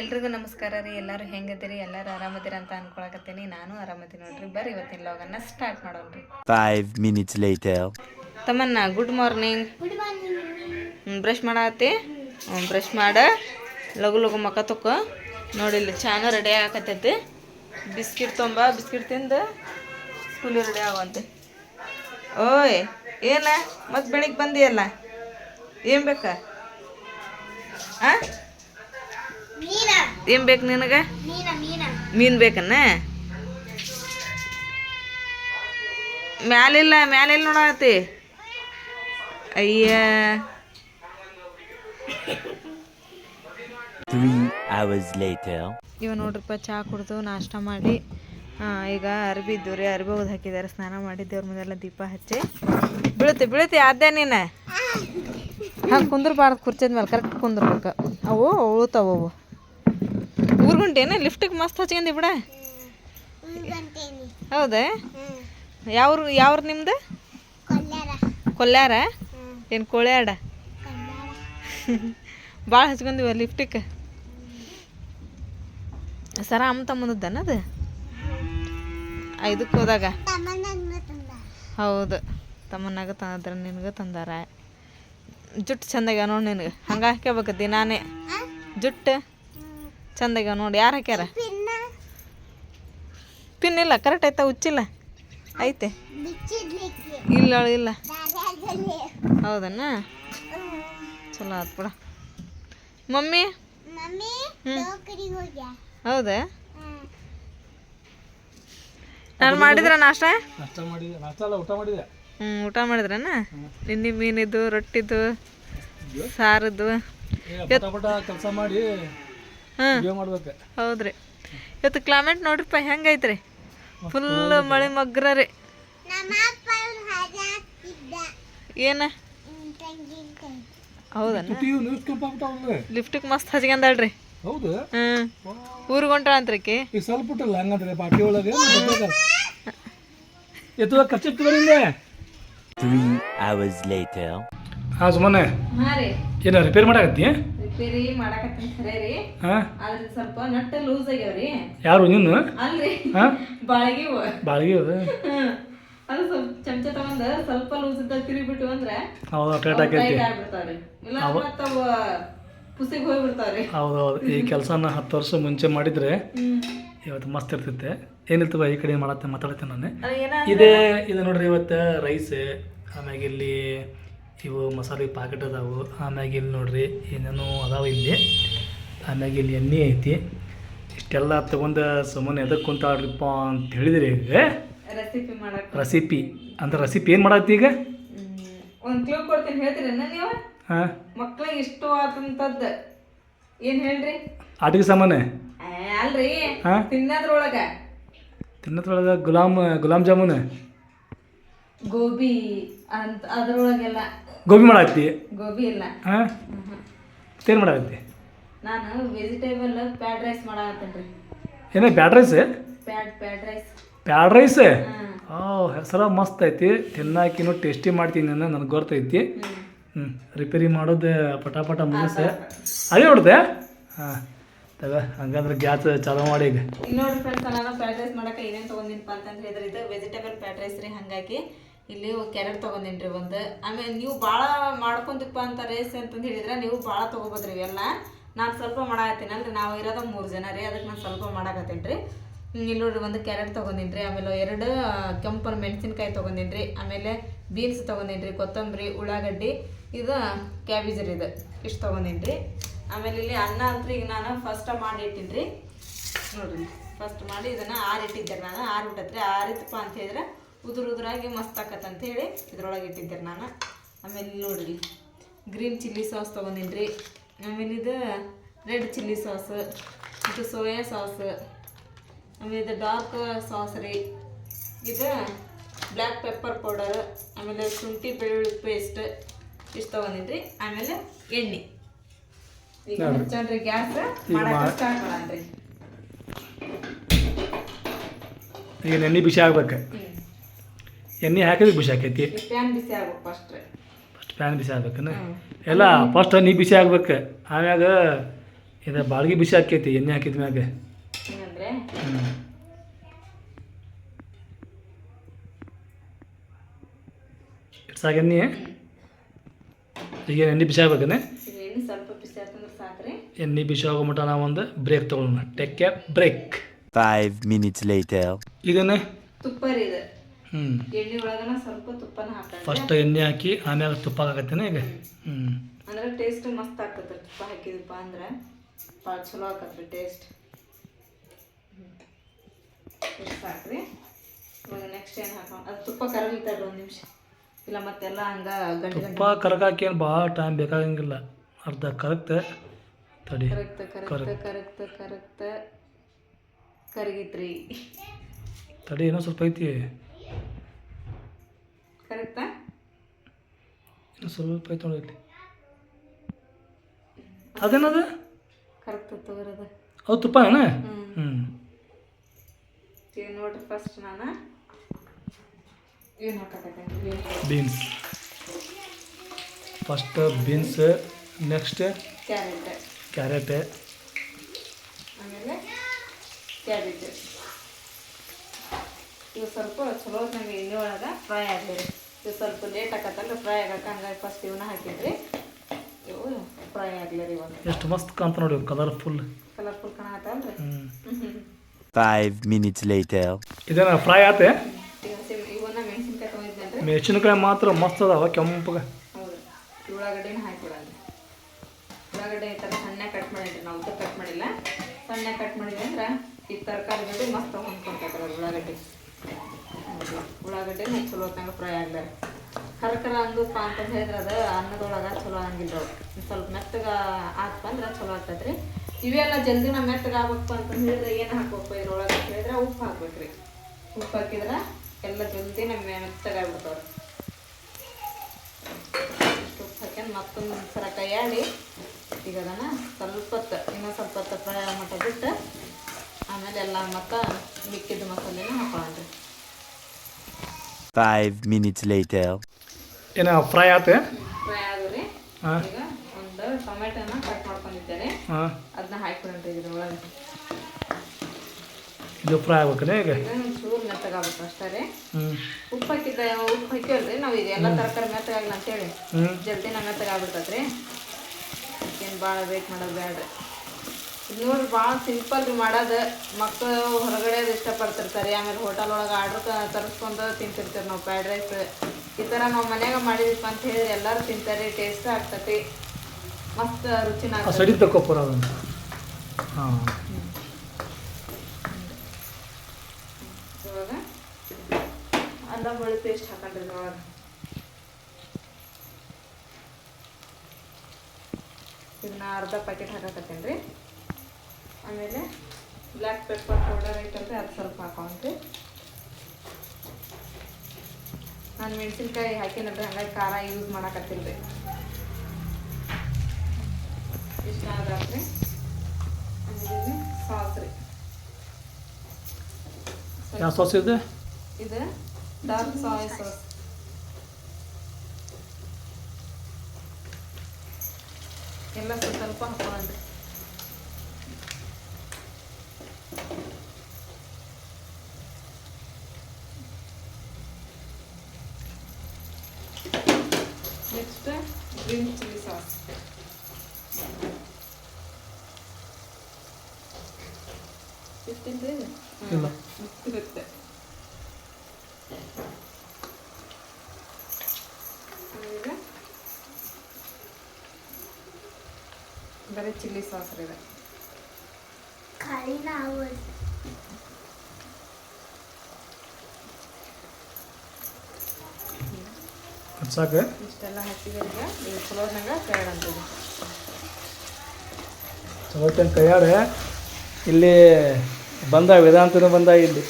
ಎಲ್ರಿಗೂ ನಮಸ್ಕಾರ ರೀ. ಎಲ್ಲರೂ ಹೆಂಗದಿರಿ ಎಲ್ಲರೂ ಆರಾಮದಿರ ಅಂತ ಅನ್ಕೊಳಕತ್ತೀನಿ. ನಾನು ಆರಾಮದಿನಿ ನೋಡ್ರಿ. ಬರ್ರಿ ಇವತ್ತಿನ ಲಾಗನ್ನ ಸ್ಟಾರ್ಟ್ ಮಾಡೋಣ ರೀ ಫೈವ್ ಮಿನಿಟ್ಸ್ later. ತಮ್ಮನ್ನ ಗುಡ್ ಮಾರ್ನಿಂಗ್ ಬ್ರಷ್ ಮಾಡತ್ತಿ ಹ್ಞೂ ಬ್ರಷ್ ಮಾಡ. ಲಗು ಲಗು ಮಕ ತೊಕೊ. ನೋಡಿಲ್ಲ ಚಾನು ರೆಡಿ ಆಗಕತ್ತೈತಿ. ಬಿಸ್ಕಿಟ್ ತೊಂಬ ಬಿಸ್ಕಿಟ್ ತಿಂದು ಸ್ಕೂಲ್ ರೆಡಿ ಆಗುವಂತೆ. ಓಯ್ ಏನ? ಮತ್ತೆ ಬೆಳಿಗ್ಗೆ ಬಂದಿಯಲ್ಲ? ಏನು ಬೇಕಾ? ಆ? ಏನು ಬೇಕು ನಿನಗೆ? ಮೀನು ಬೇಕನ್ನ? ಮ್ಯಾಲಿಲ್ಲ ಮ್ಯಾಲಿಲ್ಲ ನೋಡತಿ ಅಯ್ಯ. Three hours later. ಇವ ನೋಡ್ರಪ್ಪ ಚಹಾ ಕುಡ್ದು ನಾಷ್ಟ ಮಾಡಿ ಈಗ ಅರ್ಬಿ ಇದ್ದು ರೀ ಅರ್ಬಿ ಓದ್ ಹಾಕಿದ್ದಾರೆ ಸ್ನಾನ ಮಾಡಿ ದೇವ್ರ ಮುಂದೆಲ್ಲ ದೀಪ ಹಚ್ಚಿ. ಬೀಳುತ್ತೆ ಬೀಳುತ್ತೆ ಅದೇ ನೀನು? ಹಂಗೆ ಕುಂದ್ರಬಾರ್ದು ಕುರ್ಚಿದ ಮೇಲೆ ಕರೆಕ್ಟ್ ಕುಂದ್ರಬೇಕು. ಅವು ಉಳ್ತಾವ ಅವು ಊರ್ಗುಂಟೇನ ಲಿಫ್ಟಿಗೆ ಮಸ್ತ್ ಹಚ್ಕೊಂಡಿ ಬಿಡ. ಹೌದಾ? ಯಾವ್ರು ಯಾವ್ರು ನಿಮ್ದು? ಕೊಲ್ಯಾರ. ಏನು ಕೊಳ್ಯಾಡ? ಭಾಳ ಹಚ್ಕೊಂಡಿವ ಲಿಫ್ಟಿಗೆ. ಸರ ಅಮ್ಮ ತಮ್ಮದನ ಅದು? ಐದಕ್ಕೆ ಹೋದಾಗ? ಹೌದು. ತಮ್ಮನಾಗ ತಂದ್ರ ನಿನಗೆ ತಂದಾರ. ಜುಟ್ಟು ಚಂದಾಗ ನೋಡಿ ನಿನಗೆ. ಹಂಗೆ ಹಾಕ್ಯಬೇಕು ದಿನಾನೇ ಜುಟ್ಟು ಚಂದಾಗ ನೋಡಿ ಯಾರು ಹಾಕ್ಯಾರ? ಪಿನ್ ಇಲ್ಲ ಕರೆಕ್ಟ್ ಆಯ್ತಾ ಉಚ್ಚಿಲ್ಲ ಐತೆ. ಇಲ್ಲ ಇಲ್ಲ ಹೌದನ್ನ ಚಲೋ ಆತ್ ಬಿಡ. ಮಮ್ಮಿ? ಹೌದಾ? ನಾನು ಮಾಡಿದ್ರ ನಾಷ್ಟ? ಹ್ಮ್ ಮಾಡಿದೆ ನಾಷ್ಟ ಅಲ್ಲ ಊಟ ಮಾಡಿದೆ. ಹ್ಞೂ ಊಟ ಮಾಡಿದ್ರನ? ನಿನ್ನೆ ಮೀನಿದ್ದು ರೊಟ್ಟಿದ್ದು ಸಾರದ್ದು ಕೆಲಸ ಮಾಡಿ ಹಾಂ. ವಿಡಿಯೋ ಮಾಡ್ಬೇಕು. ಹೌದ್ರಿ. ಇವತ್ತು ಕ್ಲೈಮೇಟ್ ನೋಡ್ರಿಪ್ಪ ಹೆಂಗೈತ್ರಿ? ಫುಲ್ ಮಳೆ ಮಗ್ರ ರೀ. ಏನ? ಹೌದನ? ಲಿಫ್ಟಿಗೆ ಮಸ್ತ್ ಹಚ್ಕೊಂಡಾಳ್ರಿ ಹೌದು? ಹ್ಞೂ ಊರಿಗೆ ಹೊಂಟಾಳ ಅಂತ್ರಿಕಿ ಈಗ ಸ್ವಲ್ಪ ಬಿಟ್ಟಲ್ಲ ಹಂಗಂದ್ರೆ ಪಾರ್ಟಿ ಒಳಗೆ ಎತ್ತುವ. ಹಾಂ ಸುಮ್ಮನೆ ಏನ ರಿಪೇರ್ ಮಾಡಾಕತ್ತಿ? ರಿಪೇರಿ ಮಾಡಕತ್ತೀನಿ ಖರೆ ರೀ. ಹಾಂ? ಆದ್ರೆ ಸ್ವಲ್ಪ ನಟ್ಟ ಲೂಸ್ ಆಗ್ಯಾವ್ರಿ. ಯಾರು ನೀನು ಅಲ್ರಿ. ಹಾಂ? ಬಾಳಿಗೆ ಬಾಳಿಗೆ ಅದು? ಅದು ಸ್ವಲ್ಪ ಚಮಚ ತಗೊಂಡ ಸ್ವಲ್ಪ ಲೂಸ್ ಇದ್ದ ತಿರುಗಿಬಿಟ್ಟು ಅಂದ್ರೆ ಹೌದು ಟೇಟ್ ಹಾಕೈತಿ. ಆಗ್ಬಿಡ್ತಾವ್ರಿ. ಇಲ್ಲ ಮತ್ತ ಅವ ಪುಸಿಗೆ ಹೋಗ್ಬಿಡ್ತಾವ್ರಿ. ಹೌದು ಹೌದು ಈ ಕೆಲಸನ ಹತ್ತು ವರ್ಷ ಮುಂಚೆ ಮಾಡಿದ್ರೆ ಇವತ್ತು ಮಸ್ತ್ ಇರ್ತೈತೆ. ಏನಿರ್ತವ ಈ ಕಡೆ ಮಾಡತ್ತೆ ಮಾತಾಡ್ತೇನೆ ನಾನು. ಇದೆ ಇದೆ ಇದೇ ಇದು ನೋಡ್ರಿ ಇವತ್ತು ರೈಸ್ ಆಮೇಲೆ ಇಲ್ಲಿ ಇವು ಮಸಾಲೆ ಪಾಕೆಟ್ ಅದಾವು. ಆಮ್ಯಾಗ ಇಲ್ಲಿ ನೋಡ್ರಿ ಏನೇನೋ ಅದಾವ ಇಲ್ಲಿ. ಆಮ್ಯಾಗ ಇಲ್ಲಿ ಎಣ್ಣೆ ಐತಿ. ಇಷ್ಟೆಲ್ಲ ತಗೊಂಡು ಸುಮ್ಮನೆ ಎದಕ್ಕೆ ಕುಂತಾಳ್ರಿಪ್ಪ ಅಂತ ಹೇಳಿದ್ರಿ ಈಗ. ರೆಸಿಪಿ ಅಂದ್ರೆ ರೆಸಿಪಿ ಏನು ಮಾಡತ್ತಿ ಈಗ? ಒಂದು ಕ್ಲೂ ಕೊಡ್ತೀನಿ. ಹೇಳ್ತೀರಿ ನೀವು? ಹಾಂ. ಮಕ್ಳಿಗೆ ಇಷ್ಟವಾದಂತದ್ದು ಏನು ಹೇಳ್ರಿ? ಅಡುಗೆ ಸಾಮಾನು ಅಲ್ರಿ? ತಿನ್ನೋದ್ರೊಳಗ. ತಿನ್ನೋದ್ರೊಳಗೆ ಗುಲಾಮ್ ಗುಲಾಬ್ ಜಾಮೂನ್? ಗೋಬಿ ಅಂತ ಅದ್ರೊಳಗೆಲ್ಲ. ಗೋಬಿ ಮಾಡತ್ತಿ ಗೋಬಿ ಇಲ್ಲ. ಹಾಂ? ಏನು ಮಾಡತ್ತಿ ನಾನು ವೆಜಿಟೇಬಲ್ ಪ್ಯಾಡ್ ರೈಸ್ ಮಾಡತ್ತೇನ್ರಿ ಏನೇ fried rice fried fried rice fried rice ಓ ಹೆಸರ ಮಸ್ತ್ ಐತಿ. ತಿನ್ನಾಕಿನೂ ಟೇಸ್ಟಿ ಮಾಡ್ತೀನಿ ಅನ್ನೋ ನನಗೆ ಗೊತ್ತೈತಿ ಹ್ಮ್ ಹ್ಞೂ ರಿಪೇರಿ ಮಾಡೋದು ಪಟಾಪಟ ಪಟ ಮುಗಿಸೆ ಅದೇ ನೋಡಿದೆ? ಹಾಂ ತಗ ಹಂಗಂದ್ರೆ ಗ್ಯಾಸ್ ಚಾಲೂ ಮಾಡಿ ಈಗ. ನೋಡಿ ಫ್ರೆಂಡ್ಸ್ ನಾನು ಪ್ಯಾಡ್ ರೈಸ್ ಮಾಡಕ್ಕೆ ಏನೇನು ತೊಗೊಂಡಿನಪ್ಪ ಅಂತಂದ್ರೆ ಇದ್ರ ಇದು ವೆಜಿಟೇಬಲ್ ಪ್ಯಾಡ್ ರೈಸ್ ರೀ ಹಾಗಾಗಿ ಇಲ್ಲಿ ಕ್ಯಾರೆಟ್ ತೊಗೊಂಡಿನಿ ರೀ ಒಂದು. ಆಮೇಲೆ ನೀವು ಭಾಳ ಮಾಡ್ಕೊಂತಿಪ್ಪ ಅಂತ ರೇಸ್ ಅಂತಂದು ಹೇಳಿದ್ರೆ ನೀವು ಭಾಳ ರೀ ಇವೆಲ್ಲ. ನಾನು ಸ್ವಲ್ಪ ಮಾಡಾಕತ್ತೀನಿ ಅಂದ್ರೆ ನಾವು ಇರೋದು ಮೂರು ಜನ ರೀ ಅದಕ್ಕೆ ನಾನು ಸ್ವಲ್ಪ ಮಾಡಾಕತ್ತೀನಿ ಇಲ್ಲಿ ನೋಡ್ರಿ ಒಂದು ಕ್ಯಾರೆಟ್ ತೊಗೊಂಡಿನಿ ರೀ ಆಮೇಲೆ ಎರಡು ಕೆಂಪು ಮೆಣಸಿನ್ಕಾಯಿ ತೊಗೊಂಡಿನಿ ರೀ ಆಮೇಲೆ ಬೀನ್ಸ್ ತೊಗೊಂಡಿನಿ ರೀ ಕೊತ್ತಂಬರಿ, ಉಳ್ಳಾಗಡ್ಡಿ, ಇದು ಕ್ಯಾಬೇಜ್ ರೀ ಇದು. ಇಷ್ಟು ತೊಗೊಂಡಿನಿ ರೀ ಆಮೇಲೆ ಇಲ್ಲಿ ಅನ್ನ ಅಂತ ಈಗ ನಾನು ಫಸ್ಟ್ ಮಾಡಿ ಇಟ್ಟಿನಿ ನೋಡ್ರಿ ಫಸ್ಟ್ ಮಾಡಿ ಇದನ್ನು ಆರಿಟ್ಟಿದ್ದೆ ನಾನು, ಆರ್ಬಿಟ್ಟತ್ರಿ ಆರಿತಪ್ಪ ಅಂತ ಹೇಳಿದ್ರೆ ಉದುರು ಉದುರಾಗಿ ಮಸ್ತ್ ಆಕತ್ ಅಂತ ಹೇಳಿ ಇದ್ರೊಳಗೆ ಇಟ್ಟಿದ್ದೆ ನಾನು. ಆಮೇಲೆ ನೋಡಿರಿ ನೋಡ್ರಿ ಗ್ರೀನ್ ಚಿಲ್ಲಿ ಸಾಸ್ ತೊಗೊಂಡಿನಿ ರೀ ಆಮೇಲೆ ಇದು ರೆಡ್ ಚಿಲ್ಲಿ ಸಾಸ್ ಇದು ಸೋಯಾ ಸಾಸ್ ಆಮೇಲೆ ಇದು ಡಾರ್ಕ್ ಸಾಸ್ ರೀ. ಇದು ಬ್ಲ್ಯಾಕ್ ಪೆಪ್ಪರ್ ಪೌಡರ್ ಆಮೇಲೆ ಶುಂಠಿ ಬೆಳ್ಳುಳ್ಳಿ ಪೇಸ್ಟ್ ಇಷ್ಟು ತೊಗೊಂಡಿನಿ ರೀ ಆಮೇಲೆ ಎಣ್ಣೆ. ಈಗ ಹಚ್ಚಣ್ರಿ ಗ್ಯಾಸ್ ಮಾಡಕ್ಕೆ ಸ್ಟಾರ್ಟ್ ಮಾಡಣ್ರಿ ಈಗ ಎಣ್ಣೆ ಬಿಸಿ ಆಗ್ಬೇಕು. ಎಣ್ಣೆ ಹಾಕಿದ್ರೆ ಬಿಸಿ ಆಕೈತಿ. ಪ್ಯಾನ್ ಬಿಸಿ ಆಗ್ಬೇಕು ಫಸ್ಟ್ ಫಸ್ಟ್ ಪ್ಯಾನ್ ಬಿಸಿ ಆಗ್ಬೇಕನ? ಎಲ್ಲ ಫಸ್ಟ್ ನೀ ಬಿಸಿ ಆಗ್ಬೇಕು. ಆಮ್ಯಾಗ ಇದು ಬಾಳ್ಗೆ ಬಿಸಿ ಆಕೈತಿ ಎಣ್ಣೆ ಹಾಕಿದ ಮ್ಯಾಗ. ಸಾಕು ಎಣ್ಣೆ? ಈಗ ಎಣ್ಣೆ ಬಿಸಿ ಆಗ್ಬೇಕನೆ? ಎಣ್ಣೆ ಸ್ವಲ್ಪ ಬಿಸಿ ಆಗೋ ಮಟ್ಟ ನಾವು ಒಂದು ಬ್ರೇಕ್ ತಗೊಳ್ಳೋಣ take care break five minutes later ಇದನ್ನೇ? ತುಪ್ಪ ಇದು. ಎಣ್ಣೆ ಒಳಗನ ಸ್ವಲ್ಪ ತುಪ್ಪನ ಹಾಕಿ ಫಸ್ಟ್ ಎಣ್ಣೆ ಹಾಕಿ ಆಮೇಲೆ ತುಪ್ಪ ಹಾಕತ್ತೇನೆ ಈಗ? ಹ್ಞೂ ಅಂದ್ರೆ ಟೇಸ್ಟ್ ಮಸ್ತ್ ಆಗ್ತದೆ ತುಪ್ಪ ಹಾಕಿದಪ್ಪ ಅಂದ್ರೆ. ಭಾಳ ಚಲೋ ಆಕತ್ರಿ ಟೇಸ್ಟ್ ಸಾಕ್ರಿ. ಇವಾಗ ನೆಕ್ಸ್ಟ್ ಏನು ಹಾಕೋಣ ಅದು ತುಪ್ಪ ಕರಗಿತಾರೆ ಒಂದು ನಿಮಿಷ. ಇಲ್ಲ ಮತ್ತೆಲ್ಲ ಹಂಗ ಗಂಟೆ ತುಪ್ಪ ಕರಗಾಕಿ ಏನು ಭಾಳ ಟೈಮ್ ಬೇಕಾಗಂಗಿಲ್ಲ. ಅರ್ಧ ಕರಗ್ತೆ ತಡಿ. ಕರಗ್ತ ಕರಗ್ತ ಕರಗ್ತ ಕರಗ್ತ. ಕರಗಿತ್ರಿ. ತಡಿ ಏನೋ ಸ್ವಲ್ಪ ಐತಿ. ಇನ್ನೂ ಸ್ವಲ್ಪ ಇಲ್ಲಿ. ಅದೇನದ? ಕರೆಕ್ಟ್ ತಗೋರದ ಅದು. ತುಪ್ಪ ಏನ? ಹ್ಞೂ ನೋಡ್ರಿ ಫಸ್ಟ್ ನಾನು. ಏನು beans. First beans next carrot. Carrot. ಆಮೇಲೆ ಕ್ಯಾಬೇಜ್. ಇವು ಸ್ವಲ್ಪ ಚಲೋ ನಮಗೆ ಎಣ್ಣೆ ಒಳಗೆ ಫ್ರೈ ಆಗಲಿ ಇವು ಸ್ವಲ್ಪ ಲೇಟ್ ಆಕತ್ತಲ್ಲ ಫ್ರೈ ಆಗಕ್ಕೆ ಹಂಗಾಗಿ ಫಸ್ಟ್ ಇವನ್ನ ಹಾಕಿದ್ರಿ. ಇವು ಫ್ರೈ ಆಗಲಿ ರೀ ಒಂದು ಎಷ್ಟು ಮಸ್ತ್ ಕಾಣ್ತ ನೋಡಿ ಕಲರ್ಫುಲ್ ಕಲರ್ಫುಲ್ ಕಾಣತ್ತಲ್ರಿ ಫೈವ್ ಮಿನಿಟ್ಸ್ minutes later. ಇದೇನ ಫ್ರೈ ಆತೆ? ಇವನ್ನ ಮೆಣಸಿನ್ಕಾಯಿ ತೊಗೊಂಡಿದ್ದೇನೆ ಮೆಣಸಿನಕಾಯಿ ಮಾತ್ರ ಮಸ್ತ್ ಅದಾವ ಕೆಂಪಗೆ. ಹೌದು. ಈ ಉಳ್ಳಾಗಡ್ಡಿನ ಹಾಕಿಬಿಡೋಣ. ಉಳ್ಳಾಗಡ್ಡೆ ಈ ಥರ ಸಣ್ಣ ಕಟ್ ಮಾಡಿದ್ರಿ ನಾವು ಉದ್ದ ಕಟ್ ಮಾಡಿಲ್ಲ. ಸಣ್ಣ ಕಟ್ ಮಾಡಿದ್ವಿ ಅಂದ್ರೆ ಈ ತರಕಾರಿ ಜೊತೆ ಮಸ್ತ್ ಹೊಂದ್ಕೊಂತ ಉಳ್ಳಾಗಡ್ಡಿ. ಉಳ್ಳಾಗಡ್ಡಿನ ಚಲೋ ಹೊತ್ತಂಗೆ ಫ್ರೈ ಆಗ್ಲಾರ. ಕರ ಕರ ಅಂದಪ್ಪ ಅಂತ ಹೇಳಿದ್ರೆ ಅದು, ಅನ್ನದೊಳಗೆ ಚಲೋ ಆಗಿಲ್ಲ ಸ್ವಲ್ಪ ಮೆತ್ತಗ ಆತ್ಪ ಅಂದ್ರೆ ಚಲೋ ರೀ ಇವೆಲ್ಲ ಜಲ್ದಿ ನಮ್ಮ ಮೆತ್ತಗ ಆಗ್ಬೇಕು ಅಂತ ಹೇಳಿದ್ರೆ ಏನು ಹಾಕ್ಬೇಕು ಇದ್ರೊಳಗೆ ಅಂತ ಹೇಳಿದ್ರೆ ಉಪ್ಪು ಹಾಕ್ಬೇಕ್ರಿ. ಉಪ್ಪು ಹಾಕಿದ್ರೆ ಎಲ್ಲ ಜಲ್ದಿ ನಮ್ಮ ಮೆತ್ತಗಾಗ್ಬಿಡ್ತಾವ ಉಪ್ಪು ಹಾಕ್ಯಂಡು ಮತ್ತೊಂದು ಸರ ಕೈಯಾಡಿ ಈಗ ಅದನ್ನ ಸ್ವಲ್ಪ ಇನ್ನೊಂದು ಇನ್ನೂ ಸ್ವಲ್ಪ ಹೊತ್ತು ಫ್ರೈ ಮಟ್ಟ ಬಿಟ್ಟು ಆಮೇಲೆ ಎಲ್ಲ ಮತ್ತು ಮಿಕ್ಕಿದ ಮಸಾಲೆನ ಹಾಕೊಳ್ಳೋಣ್ರಿ Five minutes later. ಏನೋ ಫ್ರೈ ಆತೆ? ಫ್ರೈ ಆದವು ರೀ. ಹಾಂ ಈಗ ಒಂದು ಟೊಮೆಟೊನ ಕಟ್ ಮಾಡ್ಕೊಂಡಿದ್ದೇನೆ. ಹಾಂ. ಅದನ್ನ ಹಾಕ್ಬಿಡೋಣ್ರಿ ಇದ್ರೊಳಗೆ ಇದು ಫ್ರೈ ಆಗ್ಬೇಕನೆ ಈಗ? ಈಗ ಚೂರು ಮೆತ್ತಗಾಗ್ಬೇಕು ಅಷ್ಟೇ ರೀ. ಹ್ಞೂ ಉಪ್ಪು ಹಾಕಿದ್ದ ಉಪ್ಪು ಹಾಕಿವಲ್ರಿ ನಾವು ಈಗ ಎಲ್ಲ ತರಕಾರಿ ಮೆತ್ತಗಾಗಲ್ಲ ಅಂತೇಳಿ ಹ್ಞೂ ಜಲ್ದಿ ನಮ್ಮ ಮೆತ್ತಗಾಗ್ಬಿಡ್ತೈತೆ ರೀ ಏನು ಭಾಳ ವೇಟ್ ಮಾಡೋದು ಬೇಡ್ರಿ ನೋಡ್ರಿ ಭಾಳ ಸಿಂಪಲ್ ರೀ ಮಾಡೋದು ಮಕ್ಕಳು ಹೊರಗಡೆ ಇಷ್ಟಪಡ್ತಿರ್ತಾರೆ. ಆಮೇಲೆ ಹೋಟೆಲ್ ಒಳಗೆ ಆರ್ಡ್ರ್ ತರಿಸ್ಕೊಂಡು ತಿಂತಿರ್ತೀವಿ ನಾವು ಫ್ರೈಡ್ ರೈಸ್ ಈ ಥರ ನಾವು ಮನ್ಯಾಗ ಮಾಡಿದ್ವಿ ಅಂತ ಹೇಳಿದ್ರೆ ಎಲ್ಲರೂ ತಿಂತಾರೆ. ಟೇಸ್ಟ್ ಆಗ್ತತಿ. ಮಸ್ತ್ ರುಚಿನ ಹಾಂ. ಇವಾಗ ಅಲ್ಲ ಬೆಳ್ಳುಳ್ಳಿ ಪೇಸ್ಟ್ ಹಾಕೊಂಡ್ರಿ ಇದ್ರೊಳಗೆ ಇದನ್ನ ಅರ್ಧ ಪ್ಯಾಕೆಟ್ ಹಾಕಕತ್ತೇನೆ ರೀ ಆಮೇಲೆ ಬ್ಲ್ಯಾಕ್ ಪೆಪ್ಪರ್ ಪೌಡರ್ ಐತಂದ್ರೆ ಅದು ಸ್ವಲ್ಪ ಹಾಕೊಂಡ್ರಿ. ನಾನು ಮೆಣಸಿನ್ಕಾಯಿ ಹಾಕಿನಂದ್ರೆ ಹಂಗಾಗಿ ಖಾರ ಯೂಸ್ ಮಾಡಕತ್ತಿಲ್ಲ ರೀ ಇಷ್ಟ ಆದ್ರಿ ಆಮೇಲೆ ಸಾಸ್ ರೀ. ಯಾವ ಸಾಸ್ ಇದೆ? ಇದು ಡಾರ್ಕ್ ಸಾಯ್ ಸಾಸ್ ಎಲ್ಲ ಸ್ವಲ್ಪ ಸ್ವಲ್ಪ ಹಾಕೊಳ್ಳೋಣ್ರಿ ನೆಕ್ಸ್ಟ್ ಗ್ರೀನ್ ಚಿಲ್ಲಿ ಸಾಸ್ ಇಷ್ಟಿಂದ ಇಲ್ಲ ಇರುತ್ತೆ ಆಮೇಲೆ ಬರೀ ಚಿಲ್ಲಿ ಸಾಸ್ ಇದೆ. ಸಾಕು. ಇಷ್ಟೆಲ್ಲ ಹಾಕಿದ್ರೆ ಈಗ ಚಲೋನಾಗ ಕೈಯಾಡಂತದ್ದು ಚಲೋತನ ಕೈಯಾಡೆ ಇಲ್ಲಿ ಬಂದ ವೇದಾಂತನೂ ಬಂದ ಇಲ್ಲಿ.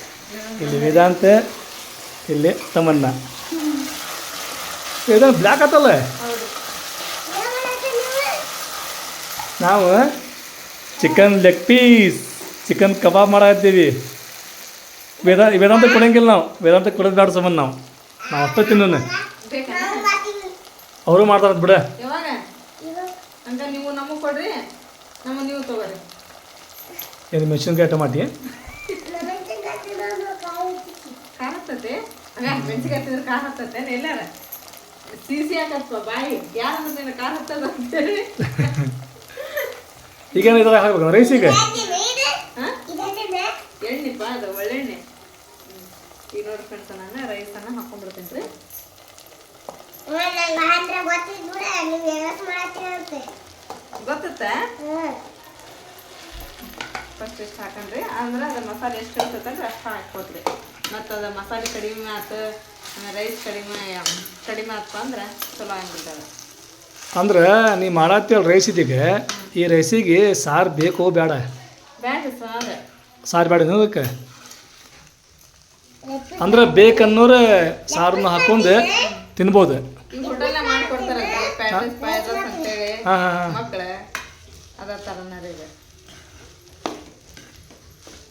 ಇಲ್ಲಿ ವೇದಾಂತ ಇಲ್ಲಿ ತಮನ್ನ ವೇದಾಂತ ಬ್ಲ್ಯಾಕ್ ಆತಲ್ಲ ಹೌದು ನಾವು ಚಿಕನ್ ಲೆಗ್ ಪೀಸ್ ಚಿಕನ್ ಕಬಾಬ್ ಮಾಡತ್ತೀವಿ ವೇದ ವೇದಾಂತ ಕೊಡಂಗಿಲ್ಲ ನಾವು. ವೇದಾಂತ ಕೊಡೋದು ಬೇಡ ಸಂಬಂಧ ನಾವು. ನಾವು ಅಷ್ಟೇ ತಿನ್ನೋಣ ಅವರು ಮಾಡ್ತಾರ ಬಿಡ. ನೀವು ನಮಗೆ ಕೊಡ್ರಿ ನಮ್ಮ ನೀವು ತಗೋರಿ. ಇದು ಮೆಣಸಿನ್ಕಾಯಿ ಟಮಾಟಿ? ಖಾರ ಹತ್ತತೆ ಹಂಗ ಮೆಣಸಿನ್ಕಾಯಿ ತಿಂದ್ರೆ ಖಾರ ಹತ್ತತೆ ಎಲ್ಲಾರ ಸಿಸಿ ಹಾಕತ್ವ ಬಾಯಿ. ಯಾರು ಖಾರ ಹತ್ತದ ಅಂತೇಳಿ ಈಗೇನು ಇದ್ರಾಗ ಹಾಕ್ಬೇಕು? ರೈಸಿಗೆ? ಎಣ್ಣೆಪ್ಪ ಅದು ಒಳ್ಳೆಣ್ಣೆ. ಈಗ ನೋಡಿ ಫ್ರೆಂಡ್ಸ್ ನಾನು ರೈಸನ್ನು ಹಾಕೊಂಡ್ಬಿಡ್ತೀನಿ ರೀ ಗೊತ್ತತ್ತ? ಫಸ್ಟ್ ಎಷ್ಟು ಹಾಕಂಡ್ರಿ. ಅಂದ್ರೆ ಅದು ಮಸಾಲೆ ಎಷ್ಟು ಇರ್ತೈತಲ್ರಿ ಅಷ್ಟು ಹಾಕ್ಬೋದ್ರಿ ಮತ್ತು ಅದು ಮಸಾಲೆ ಕಡಿಮೆ ಆಯ್ತು ರೈಸ್ ಕಡಿಮೆ ಕಡಿಮೆ ಆಯ್ತು ಅಂದ್ರೆ ಚಲೋ ಆಗಿಬಿಡ್ತದೆ. ಅಂದ್ರೆ ನೀ ಮಾಡತ್ತೇಳಿ ರೈಸ್ ಇದೀಗೆ ಈ ರೈಸಿಗೆ ಸಾರು ಬೇಕೋ ಬೇಡ ಸಾರ. ಸಾರು ಬೇಡ ಅದಕ್ಕೆ ಅಂದ್ರೆ ಬೇಕನ್ನೋರು ಸಾರನ್ನ ಹಾಕೊಂಡು ತಿನ್ಬೋದು. ಹಾಂ ಹಾಂ ಹಾಂ. ಮಕ್ಕಳ ಅದ ಥರನ ರೀ ಇದು.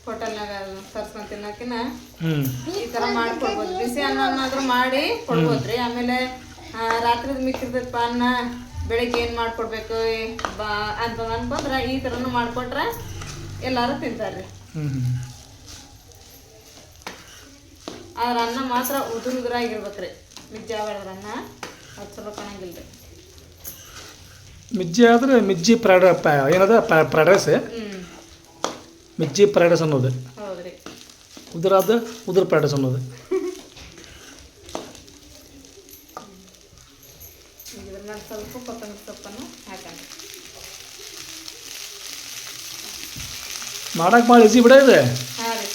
ಹೋಟೆಲ್ನಾಗ ತರ್ಸ್ಕೊಂಡ್ ತಿನ್ನೋಕಿನ ಈ ಥರ ಮಾಡ್ಕೊಡ್ಬೋದು. ಬಿಸಿ ಅನ್ನನಾದ್ರೂ ಮಾಡಿ ಕೊಡ್ಬೋದ್ರಿ. ಆಮೇಲೆ ರಾತ್ರಿ ರಾತ್ರಿದ್ ಮಿಕ್ಕಿರ್ತೈತಪ್ಪ ಅನ್ನ ಬೆಳಿಗ್ಗೆ ಏನು ಮಾಡಿಕೊಡ್ಬೇಕು? ಬಾ ಅಂತ ಅನ್ಕೊಂಡ್ರೆ ಈ ಥರನೂ ಮಾಡಿಕೊಟ್ರೆ ಎಲ್ಲರೂ ತಿಂತಾರೆ ಆದ್ರೆ ಅನ್ನ ಮಾತ್ರ ಉದುರು ಉದುರಾಗಿರ್ಬೇಕ್ರಿ ಮಿಜ್ಜೆ ಆಗ್ಬಾರ್ದ್ರ ಅನ್ನ. ಅದು ಚಲೋ ರೀ ಮಿಜ್ಜಿ ಆದರೆ ಮಿಜ್ಜಿ ಪ್ರಾಡ ಏನದ? ಪ್ರಾಡ್ರೆಸ್ ರೈಸ್ ಮಿಜ್ಜಿ ಪ್ರಾಡ್ರೆಸ್ ಅನ್ನೋದು. ಹೌದ್ರಿ. ಉದುರಾದ ಉದುರು ಪ್ರಾಡ್ರೆಸ್ ರೈಸ್ ಅನ್ನೋದು ಸ್ವಲ್ಪ ಮಾಡಕ್ಕೆ ಭಾಳ ಈಸಿ ಬಿಡ ಇದೆ. ಹಾಂ ರೀ.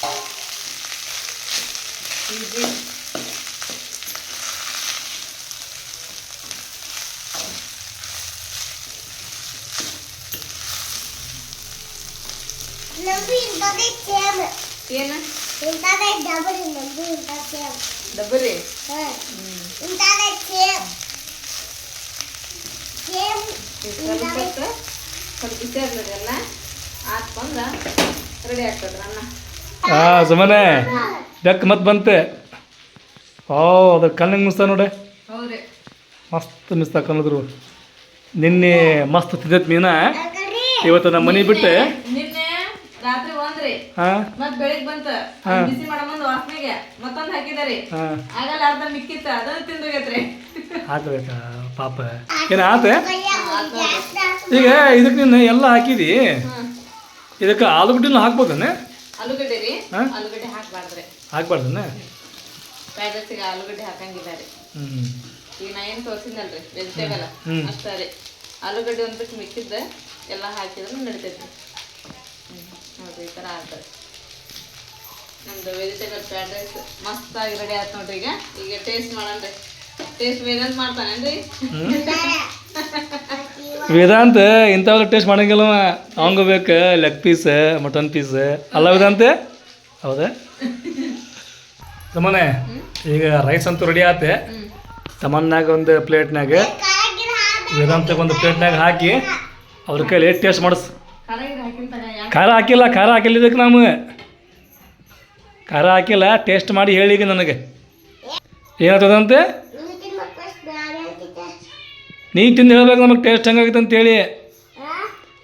ಈಜಿ ಏನು? ಡಬ್ಬರಿ ಸ್ವಲ್ಪ ಹೊತ್ತು ಸ್ವಲ್ಪ ಬಿಸಿ ಆಗ್ತದೆ ಎಲ್ಲ ಹಾಕ್ಕೊಂಡ್ರೆ ರೆಡಿ ಆಗ್ತದ್ರಿ ಅನ್ನ ಹಾಂ ಸುಮ್ಮನೆ ಬೆಕ್ಕ ಮತ್ತೆ ಬಂತೆ. ಓ ಅದ್ರ ಕಣ್ಣಿಗೆ ಮುಸ್ತ ನೋಡೆ. ಮಸ್ತ್ ಮಿಸ್ತ ಕನ್ನದ್ರು ನಿನ್ನೆ ಮಸ್ತ್ ತಿದ್ದ ಮೀನ? ಇವತ್ತು ನಮ್ಮ ಮನೆ ಬಿಟ್ಟೆ. ನಿನ್ನೆ ರಾತ್ರಿ ಒಂದ್ರಿ ಹಾಂ. ಮತ್ ಬೆಳಿಗ್ ಬಂತ. ಬಿಸಿ ಮಾಡಮಂದ್ ವಾಸನೆಗೆ ಮತ್ತೊಂದ್ ಹಾಕಿದಾರಿ. ಹಾಂ. ಆಗಲ್ಲ ಅರ್ಧ ಮಿಕ್ಕಿತ್ತ. ಅದನ್ನ ತಿಂದೋಗೈತ್ರಿ ಹಾಕ್ಬೇಕಾ ಪಾಪ. ಏನ ಆತೆ? ಈಗ ಇದಕ್ಕೆ ನೀನು ಎಲ್ಲ ಹಾಕಿದಿ? ಇದಕ್ಕೆ ಆಲೂಗಡ್ಡಿನೂ ಹಾಕ್ಬೋದೇ ಆಲೂಗಡ್ಡೆ ರೀ ಹಾ? ಆಲೂಗಡ್ಡೆ ಹಾಕ್ಬಾರ್ದ್ರಿ. ಹಾಕ್ಬಾರ್ದನೆ? ಫ್ರೈಡ್ ಆಲೂಗಡ್ಡೆ ಹಾಕಂಗಿಲ್ಲ ರೀ ಹ್ಞೂ ಈಗ ನಾ ಏನು ತೋರಿಸಿದ್ನಲ್ರಿ? ವೆಜಿಟೇಬಲ್ ಹ್ಮ್. ಅಷ್ಟೇ ರೀ. ಆಲೂಗಡ್ಡೆ ಒಂದ್ ಬಿಟ್ಟು ಮಿಕ್ಕಿದ್ದ ಎಲ್ಲ ಹಾಕಿದ್ರೆ ನಡಿತೈತಿ ಹ್ಞೂ ನೋಡ್ರಿ ಈ ಥರ ಆಗ್ತದೆ ನಮ್ದು ವೆಜಿಟೇಬಲ್ ಫ್ರೈಡ್ ರೈಸ್ ಮಸ್ತಾಗಿ ರೆಡಿ ಆಯ್ತು ನೋಡ್ರಿ ಈಗ. ಈಗ ಟೇಸ್ಟ್ ಮಾಡಣ್ರಿ ಟೇಸ್ಟ್ ವೇದಂತ ಮಾಡ್ತಾನೇನ್ರಿ? ವೇದಾಂತ ಇಂಥವೆಲ್ಲ ಟೇಸ್ಟ್ ಮಾಡಂಗಿಲ್ಲ ಅವಂಗ ಬೇಕು ಲೆಗ್ ಪೀಸ್ ಮಟನ್ ಪೀಸ್ ಅಲ್ಲ ವೇದಾಂತ? ಹೌದಾ? ತಮ್ಮನೆ, ಈಗ ರೈಸ್ ಅಂತೂ ರೆಡಿ ಆತೆ. ತಮ್ಮನ್ನಾಗ ಒಂದು ಪ್ಲೇಟ್ನಾಗ ವೇದಾಂತಕ್ಕೆ ಒಂದು ಪ್ಲೇಟ್ನಾಗ ಹಾಕಿ ಅವ್ರ ಕೈಲಿ ಟೇಸ್ಟ್ ಮಾಡಿಸ್. ಖಾರ ಹಾಕಿಲ್ಲ ಖಾರ ಹಾಕಿಲ್ಲ ಇದಕ್ಕೆ ನಾವು. ಖಾರ ಹಾಕಿಲ್ಲ ಟೇಸ್ಟ್ ಮಾಡಿ ಹೇಳಿ ಈಗ ನನಗೆ. ಏನಾಗ್ತದಂತೆ? ನೀ ತಿಂದು ಹೇಳ್ಬೇಕು ನಮಗೆ ಟೇಸ್ಟ್ ಹೆಂಗಾಗಿತ್ತು ಅಂತೇಳಿ.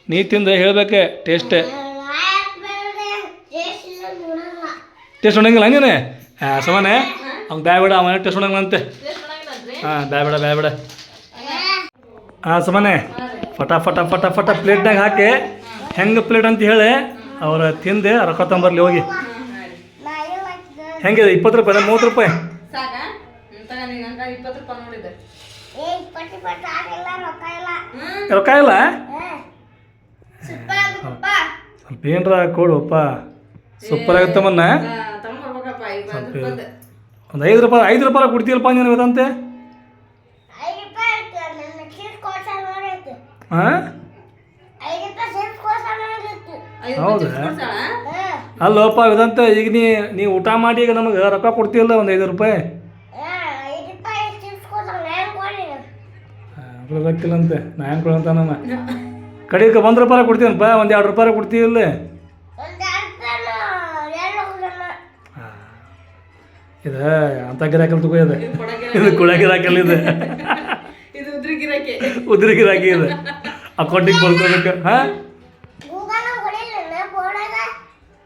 ನೀ ತಿಂದು ಹೇಳ್ಬೇಕೆ ಟೇಸ್ಟ್ ಟೇಸ್ಟ್ ನೋಡಂಗಿಲ್ಲ ನೀನು ಹಾಂ, ಸಮಾನೆ ಅವ್ನು ಬ್ಯಾಬೇಡ ಅವನ ಟೇಸ್ಟ್ ನೋಡಂಗಿಲ್ಲಂತೆ ಅಂತೆ ಹಾಂ ಬ್ಯಾಬೇಡ ಬ್ಯಾಬೇಡ ಬ್ಯಾ ಬೇಡ. ಹಾಂ, ಸಮಾನೆ, ಫಟ ಫಟ ಫಟ ಫಟ ಪ್ಲೇಟ್ನಾಗ ಹಾಕಿ ಹೆಂಗೆ ಪ್ಲೇಟ್ ಅಂತ ಹೇಳಿ ಅವ್ರು ತಿಂದು ರೊಕ್ಕ ತೊಂಬರ್ಲಿ ಹೋಗಿ. ಹೆಂಗಿದೆ? ಇಪ್ಪತ್ತು ರೂಪಾಯಿ ಮೂವತ್ತು ರೂಪಾಯಿ? ರೊಕ್ಕ ಇಲ್ಲ. ಸ್ವಲ್ಪ ಏನರ ಕೊಡುಪ್ಪ ಸೂಪರ್ ಆಗುತ್ತೆ ಬಂದು ಬಂದು. ಒಂದು ಐದು ರೂಪಾಯಿ ಐದು ರೂಪಾಯಿ ಕೊಡ್ತೀಯಲ್ಪ ನೀನು ಇವತ್ತಂತೆ ಹಾಂ ಹೌದಾ? ಅಲ್ಲಪ್ಪ ಇದಂತೆ ಅಲ್ಲೋಪ ಇದಂತ ಈಗ ನೀ ನೀ ಊಟ ಮಾಡಿ ಈಗ ನಮಗೆ ರೊಕ್ಕ ಕೊಡ್ತೀಯಲ್ಲ ಒಂದು ಐದು ರೂಪಾಯಿ? ರೊಕ್ಕಿಲ್ಲಂತೆ ನಾ ಹೆಂಗೆ ಕೊಡಂತ ನಾನು ಕಡೆಗೆ ಒಂದು ರೂಪಾಯಿ ಕೊಡ್ತೀನಪ್ಪ ಒಂದು ಎರಡು ರೂಪಾಯಿ ಕೊಡ್ತೀವಿ ಇಲ್ಲೇ ಇದು ಅಂತ ಗಿರಾಕಲ್ ತಗೋ ಇದೆ ಇದು ಕುಳ ಗಿರಾಕಲ್ ಇದೆ ಇದು ಉದ್ರಿ ಗಿರಾಕಿ ಇದೆ. ಅಕೌಂಟಿಗೆ ಬರ್ಕೋಬೇಕು. ಹಾಂ?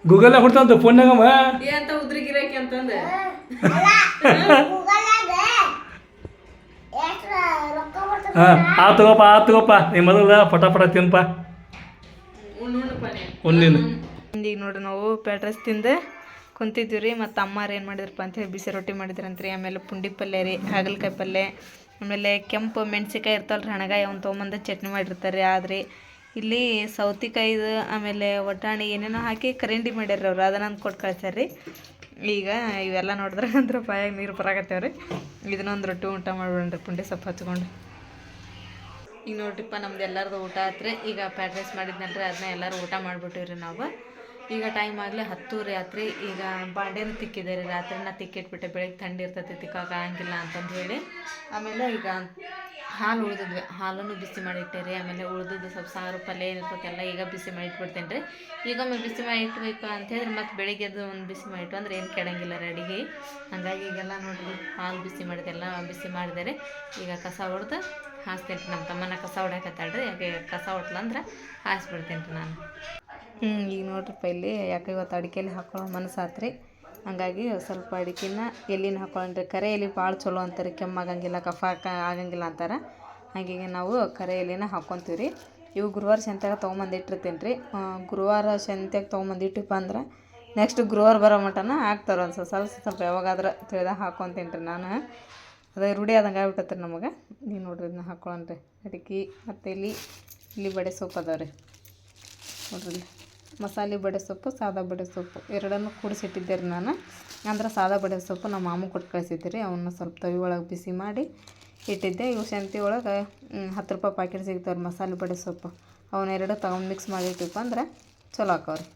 ಗೂಗಲ್ನಾಗ ಕೊಡ್ತಾವಂತ ಫೋನ್ನಾಗಮ್ಮ ಏ ಅಂತ ಉದ್ರಿ ಗಿರಾಕಿ ಅಂತಂದೆ ಹಾಂ ಆ ತಗೋಪ್ಪ ಆ ತಗೋಪ್ಪ ನೀ ಮೊದಲ ಪಟ ಪಟ ತಿನ್ಪ. ಒಂದಿನ ಈಗ ನೋಡ್ರಿ ನಾವು ಪ್ಯಾಡ್ ರೈಸ್ ತಿಂದು. ಕುಂತಿದ್ವಿ ರೀ, ಮತ್ತು ಅಮ್ಮಾರು ಏನು ಮಾಡಿದ್ರಪ್ಪ ಅಂತ ಹೇಳಿ ಬಿಸಿ ರೊಟ್ಟಿ ಮಾಡಿದ್ರಂತ್ರಿ ಆಮೇಲೆ ಪುಂಡಿ ಪಲ್ಯ ರೀ, ಹಾಗಲಕಾಯಿ ಪಲ್ಯ. ಆಮೇಲೆ ಕೆಂಪು ಮೆಣ್ಸಿಕಾಯಿ ಇರ್ತಾವಲ್ಲ ರೀ, ಹಣಗಾಯಿ ಅವ್ನು ತೊಗೊಂಬಂದು ಚಟ್ನಿ ಮಾಡಿರ್ತಾರೆ ಆದ್ರಿ. ಇಲ್ಲಿ ಸೌತಿಕಾಯಿದು, ಆಮೇಲೆ ಒಟ್ಟಾಣಿ ಏನೇನೋ ಹಾಕಿ ಕರಿಂಡಿ ಮಾಡ್ಯಾರ ಅವ್ರು. ಅದನ್ನ ಕೊಟ್ಟು ಕಳ್ಸ್ಯಾರ ರೀ. ಈಗ ಇವೆಲ್ಲ ನೋಡಿದ್ರೆ ಅಂದ್ರೆ ಬಾಯಾಗ ನೀರು ಬರಾಕತ್ತೇವ್ರಿ. ಇದನ್ನೊಂದು ರೊಟ್ಟಿ ಊಟ ಮಾಡ್ಬಿಡ್ರಿ, ಪುಂಡಿ ಸೊಪ್ಪು ಹಚ್ಕೊಂಡು. ಈಗ ನೋಡ್ರಿಪ್ಪ, ನಮ್ದು ಎಲ್ಲರದು ಊಟ ಆತ್ರಿ. ಈಗ ಫ್ರೈಡ್ ರೈಸ್ ಮಾಡಿದ್ನಲ್ರಿ ಅದನ್ನ ಎಲ್ಲರೂ ಊಟ ಮಾಡಿಬಿಟ್ಟಿವ್ರಿ ನಾವು. ಈಗ ಟೈಮ್ ಆಗಲಿ ಹತ್ತೂರಿ ಆತ್ರಿ. ಈಗ ಬಾಂಡೆನ ತಿಕ್ಕಿದೆ ರೀ ರಾತ್ರಿನ ತಿಕ್ಕಿಟ್ಬಿಟ್ಟೆ ಬೆಳಗ್ಗೆ ಥಂಡಿ ಇರ್ತೈತಿ ತಿಕ್ಕಾಗ ಆಗಂಗಿಲ್ಲ ಅಂತಂದು ಹೇಳಿ. ಆಮೇಲೆ ಈಗ ಹಾಲು ಉಳಿದಿದ್ವಿ. ಹಾಲನ್ನು ಬಿಸಿ ಮಾಡಿಟ್ಟೆ ರೀ ಆಮೇಲೆ ಉಳಿದಿದ್ದು ಸ್ವಲ್ಪ ಸಾರು, ಪಲ್ಯ ಏನಿರ್ತೈತೆಲ್ಲ ಈಗ ಬಿಸಿ ಮಾಡಿ ಇಟ್ಬಿಡ್ತೇನೆ ರೀ ಈಗೊಮ್ಮೆ ಬಿಸಿ ಮಾಡಿ ಇಟ್ಬೇಕು ಅಂತ ಹೇಳಿದ್ರೆ ಮತ್ತೆ ಬೆಳಿಗ್ಗೆ ಅದು ಒಂದು ಬಿಸಿ ಮಾಡಿ ಇಟ್ಟು ಅಂದ್ರೆ ಏನು ಕೆಡಂಗಿಲ್ಲ ರೀ ಅಡಿಗೆ. ಹಂಗಾಗಿ ಈಗೆಲ್ಲ ನೋಡಿರಿ, ಹಾಲು ಬಿಸಿ ಮಾಡಿದೆ, ಎಲ್ಲ ಬಿಸಿ ಮಾಡಿದೆ ರೀ. ಈಗ ಕಸ ಹೊಡೆದು ಹಾಸ್ತೀನಿ ನಮ್ಮ ತಮ್ಮನ ಕಸ ಹೊಡ್ಯಾಕತ್ತಾಳ್ರಿ, ಯಾಕೆ ಕಸ ಹೊಡ್ಲಂದ್ರೆ ಹಾಸ್ಬಿಡ್ತೀನಿ ರೀ ನಾನು. ಹ್ಞೂ ಈಗ ನೋಡ್ರಿಪ್ಪ ಇಲ್ಲಿ ಯಾಕೆ ಇವತ್ತು ಅಡಿಕೆಲಿ ಹಾಕೊಳ್ಳೋ ಮನಸ್ಸಾತ್ರಿ. ಹಂಗಾಗಿ ಸ್ವಲ್ಪ ಅಡಿಕೆನ ಎಲ್ಲಿನ ಹಾಕೊಳ್ಳೋಣ್ರಿ. ಕರೆ ಎಲೆ ಭಾಳ ಚಲೋ ಅಂತಾರೆ, ಕೆಮ್ಮಾಗಂಗಿಲ್ಲ, ಕಫ ಆಗಂಗಿಲ್ಲ ಅಂತಾರೆ. ಹಾಗಾಗಿ ನಾವು ಕರೆ ಎಲೆನ ಹಾಕ್ಕೊಂತೀವಿ ರೀ ಇವು ಗುರುವಾರ ಸಂತ್ಯಾಗ ತೊಗೊಂಬಂದು ಇಟ್ಟಿರ್ತೀನಿ ರೀ ಗುರುವಾರ ಸಂತ್ಯಾಗ ತೊಗೊಂಬಂದಿಟ್ಟಿಪ್ಪ ಅಂದ್ರೆ ನೆಕ್ಸ್ಟ್ ಗುರುವಾರ ಬರೋ ಮಟನ ಹಾಕ್ತಾರೆ ಒಂದು ಸ್ವಲ್ಪ ಸ್ವಲ್ಪ ಸ್ವಲ್ಪ ಯಾವಾಗಾದ್ರೆ ತಿಳಿದಾಗ ಹಾಕ್ಕೊಂತೀನಿ ರೀ ನಾನು. ಅದೇ ರೂಢಿ ಆದಂಗೆ ಆಗ್ಬಿಟ್ಟತ್ರಿ ನಮಗೆ. ನೀವು ನೋಡ್ರಿ ಇದನ್ನ ಹಾಕ್ಕೊಳ್ಳೋಣ್ರಿ ಅಡಿಕೆ ಮತ್ತು ಇಲ್ಲಿ ಇಲ್ಲಿ ಬಡೆ ಸೊಪ್ಪು ಅದಾವೆ ರೀ. ನೋಡ್ರಿ. ಮಸಾಲೆ ಬಡೆ ಸೊಪ್ಪು, ಸಾದಾ ಬಡೆ ಸೊಪ್ಪು. ಎರಡನ್ನು ಕೂಡಿಸಿಟ್ಟಿದ್ದೆ ರೀ ನಾನು. ಅಂದ್ರೆ ಸಾದಾ ಬಡೆ ಸೊಪ್ಪು ನಮ್ಮ ಮಾಮು ಕೊಟ್ಟು ಕಳಿಸಿದ್ದೆ ರೀ. ಅವನ್ನ ಸ್ವಲ್ಪ ತವಿ ಒಳಗೆ ಬಿಸಿ ಮಾಡಿ ಇಟ್ಟಿದ್ದೆ. ಇವು ಶಂತಿ ಒಳಗೆ ಹತ್ತು ರೂಪಾಯಿ ಪ್ಯಾಕೆಟ್ ಸಿಗ್ತಾವೆ ರೀ ಮಸಾಲೆ ಬಡೆ ಸೊಪ್ಪು. ಅವನ್ನೆರಡು ತಗೊಂಡು ಮಿಕ್ಸ್ ಮಾಡಿ ಇಟ್ಟಿಪ್ಪ ಅಂದ್ರೆ ಚಲೋ ಆಕವ್ರಿ